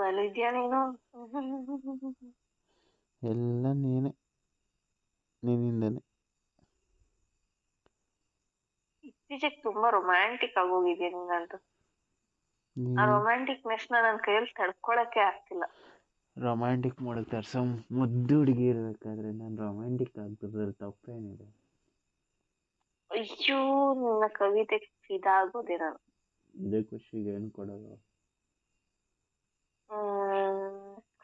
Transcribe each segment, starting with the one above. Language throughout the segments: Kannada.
ನೀನು ಎಲ್ಲ ನೀನೆ ನಿನ್ನಿಂದನೇ ಇತ್ತೀಚೆಗೆ ತುಂಬಾ ರೊಮ್ಯಾಂಟಿಕ್ ಆಗೋಗಿದೆ ನೀನಂತೂ ಆ ರೊಮ್ಯಾಂಟಿಕ್ ರೊಮ್ಯಾಂಟಿಕ್ನೆಸ್ನ ನನ್ ಕೈಯಲ್ಲಿ ತಡ್ಕೊಳಕ್ಕೆ ಆಗ್ತಿಲ್ಲ ರೊಮ್ಯಾಂಟಿಕ್ ಮಾಡಕ್ ತರ್ಸೋ ಮುದ್ದು ಹುಡುಗಿ ಇರ್ಬೇಕಾದ್ರೆ ನಾನು ರೊಮ್ಯಾಂಟಿಕ್ ಆಗ್ತಿದ್ರೆ ತಪ್ಪೇನಿದೆ ಅಯ್ಯೋ ನಿನ್ನ ಕವಿತೆ ಫಿದಾ ಆಗೋದೆ ನಾನು ಇದೇ ಖುಷಿಗೆ ಏನು ಕೊಡೋದು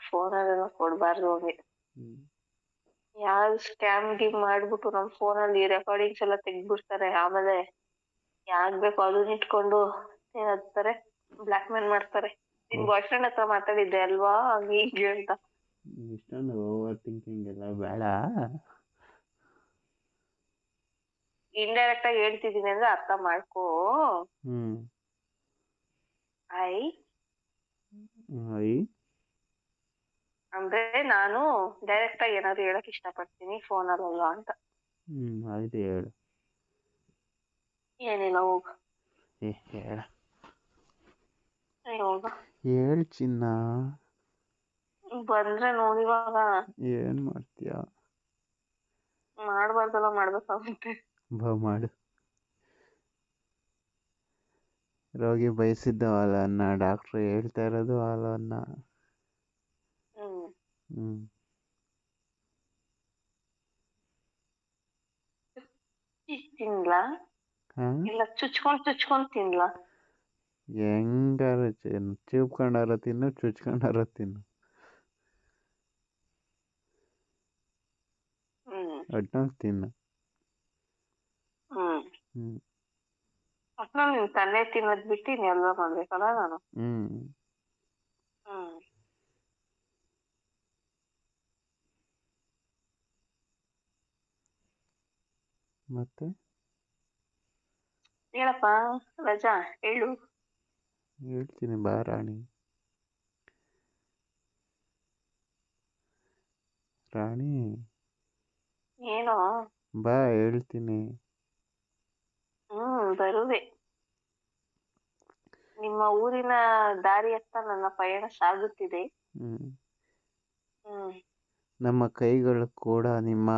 ಫೋನಲ್ಲೆಲ್ಲ ಕೊಡ್ಬಾರ್ದು ಹೋಗಿ. ಯಾರು ಸ್ಕ್ಯಾಮ್ ಗಿಮ್ ಮಾಡ್ಬಿಟ್ಟು ನಮ್ ಫೋನಲ್ಲಿ ರೆಕಾರ್ಡಿಂಗ್ಸ್ ಎಲ್ಲ ತೆಗ್ದ್ಬಿಡ್ತಾರೆ. ಆಮೇಲೆ ಯಾಕ್ ಬೇಕು ಅದನ್ನ ಇಟ್ಕೊಂಡು ಏನಂತಾರೆ ಬ್ಲಾಕ್ ಮೇಲ್ ಮಾಡ್ತಾರೆ. ನಿನ್ ಬಾಯ್ ಫ್ರೆಂಡ್ ಹತ್ರ ಮಾತಾಡಿದ್ದೆ ಅಲ್ವಾ? ಹಂಗೆ ಹೀಗೆ ಅಂತ ಇಷ್ಟೊಂದು ಓವರ್ ಥಿಂಕಿಂಗ್ ಎಲ್ಲ ಬೇಡ. ಇಂಡೈರೆಕ್ಟ್ ಆಗಿ ಹೇಳ್ತಿದ್ದೀನಿ ಅಂದ್ರೆ ಅರ್ಥ ಮಾಡ್ಕೋ. ಹ್ಮ್. ಐ ಐ ಅಂದ್ರೆ ನಾನು ಡೈರೆಕ್ಟ್ ಆಗಿ ಏನಾದ್ರು ಹೇಳಕ್ ಇಷ್ಟಪಡ್ತೀನಿ ಅಲ್ಲ ಅಂತ. ಹ್ಮ್ ಆಯ್ತು ಹೇಳು. ಏನಿಲ್ಲ ಹೋಗ. ಏ ಹೇಳ. ಹೋಗ ಹೇಳ್ ಚಿನ್ನ. ಬಂದ್ರೆ ನೋಡಿವಾಗ ಏನ್ ಮಾಡ್ತೀಯ? ಮಾಡ್ಬಾರ್ದಲ್ಲ ಮಾಡ್ಬೇಕಾಗುತ್ತೆ. ಬಾ ಮಾಡು. ರೋಗಿ ಬಯಸಿದ್ದ ಹಾಲನ್ನ ಡಾಕ್ಟ್ರು ಹೇಳ್ತಾ ಇರೋದು ಹಾಲನ್ನ ಹ್ಮ್ ಹ್ಮ್ ಇಷ್ಟ್ ತಿನ್ಲಾ ಹಾ ಇಲ್ಲ ಚುಚ್ಕೊಂಡ್ ಚುಚ್ಕೊಂಡ್ ತಿನ್ಲಾ ಹೆಂಗಾರ ಚೂಪ್ಕೊಂಡಾರ ತಿನ್ನು ಚುಚ್ಕೊಂಡಾರ ತಿನ್ನು ಹ್ಮ್ ಒಟ್ನಲ್ಲಿ ತಿನ್ನು ಹ್ಮ್ ಹ್ಮ್ ಒಟ್ನಲ್ಲಿ ನಿನ್ ತಂದೆ ತಿನ್ನೋದ್ ಬಿಟ್ಟು ಎಲ್ಲ ಮಾಡ್ಬೇಕಲ್ಲ ನಾನು? ಹ್ಮ್. ಹ್ಮ್. ಮತ್ತೆ? ಹೇಳಪ್ಪ ರಜಾ ಹೇಳು. ಹೇಳ್ತೀನಿ ಬಾ ರಾಣಿ. ರಾಣಿ. ಏನೋ? ಬಾ ಹೇಳ್ತೀನಿ. ಬರುವೆ ನಿಮ್ಮ ಊರಿನ ದಾರಿಯತ್ತ ನನ್ನ ಪಯಣ ಸಾಗುತ್ತಿದೆ. ಹ್ಮ್. ಹ್ಮ್. ನಮ್ಮ ಕೈಗಳು ಕೂಡ ನಿಮ್ಮ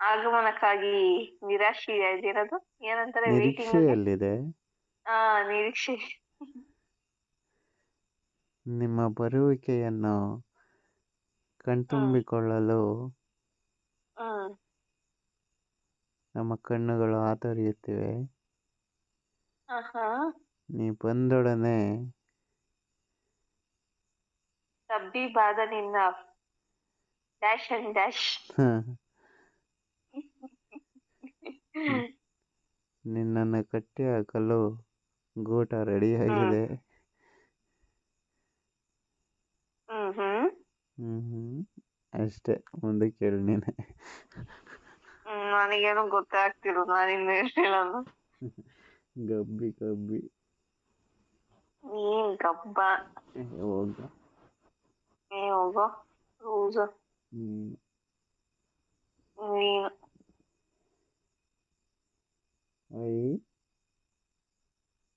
ಆಗಮನಕ್ಕಾಗಿ ನಿರಾಶೆಯಾಗಿರೋದು ಏನಂತಾರೆ ನಿರೀಕ್ಷೆಯಲ್ಲಿದೆ. ಆ ನಿರೀಕ್ಷೆ. ನಿಮ್ಮ ಬರುವಿಕೆಯನ್ನು ಕಣ್ತುಂಬಿಕೊಳ್ಳಲು ಹ್ಮ್ ನಮ್ಮ ಕಣ್ಣುಗಳು ಹಾತೊರೆಯುತ್ತಿವೆ ಆಹಾ. ನೀ ಬಂದೊಡನೆ ತಬ್ಬಿ ಬಾದ ನಿನ್ನ ಡ್ಯಾಶ್ ಅಂಡ್ ಡ್ಯಾಶ್. ನಿನ್ನನ್ನು ಕಟ್ಟಿ ಹಾಕಲು ಗೂಟ ರೆಡಿಯಾಗಿದೆ. ಆಗಿದೆ ಹ್ಮ್ ಹ್ಮ್. ಅಷ್ಟೇ ಮುಂದೆ ಕೇಳಿ ನೀನೆ. ನನಗೇನು ಗೊತ್ತಾಗ್ತಿಲ್ಲ ನಾನಿನ್ನು ಹೇಳೋದು ಗಬ್ಬಿ ಗಬ್ಬಿ. ನೀನ್ ಗಬ್ಬ. ಹೋಗ. ಏ ಹೋಗೋ. ಲೂಸು. ನೀನು ನೀನು. ಐ.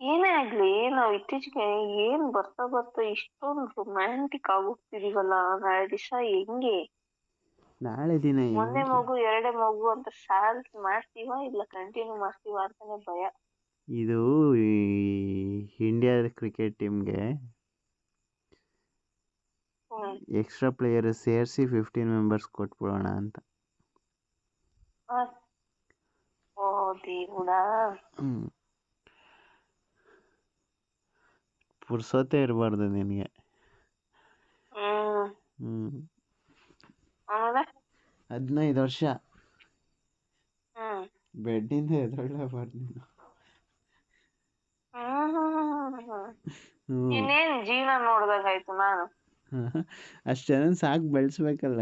ಏನೇ ಆಗ್ಲಿ ನಾವ್ ಇತ್ತೀಚೆಗೆ ಏನ್ ಬರ್ತಾ ಬರ್ತಾ ಇಷ್ಟೊಂದು ರೊಮ್ಯಾಂಟಿಕ್ ಆಗೋಗ್ತಿದೀವಲ್ಲ ನಾಳೆ ದಿವಸ ಹೆಂಗೆ? ನಾಳೆ ದಿನ ಒಂದೇ ಹೆಂಗೆ? ಮಗು ಎರಡೇ ಮಗು ಅಂತ ಶಾಂತ ಮಾಡ್ತೀವ ಇಲ್ಲ ಕಂಟಿನ್ಯೂ ಮಾಡ್ತೀವ ಅಂತಾನೆ ಭಯ. ಇದು ಇಂಡಿಯಾದ ಇಂಡಿಯಾ ಕ್ರಿಕೆಟ್ ಟೀಮ್ಗೆ ಎಕ್ಸ್ಟ್ರಾ ಪ್ಲೇಯರ್ ಸೇರಿಸಿ ಫಿಫ್ಟೀನ್ ಮೆಂಬರ್ಸ್ ಕೊಟ್ಬಿಡೋಣ ಅಂತ. ಓ ದೇವುಡಾ ಪುರ್ಸೊತ್ತೇ ಇರಬಾರ್ದು ನಿನಗೆ. ಹ್ಞೂ ಹದಿನೈದು ವರ್ಷ. ಬೆಡ್ಡಿಂದ ಎದ್ದೇಳಲೇಬಾರ್ದು ನೀನು. ಇನ್ನೇನ್ ಜೀವನ ನೋಡ್ದಂಗಾಯ್ತು ನಾನು. ಅಷ್ಟೇನ ಸಾಕು ಬೆಳೆಸ್ಬೇಕಲ್ಲ.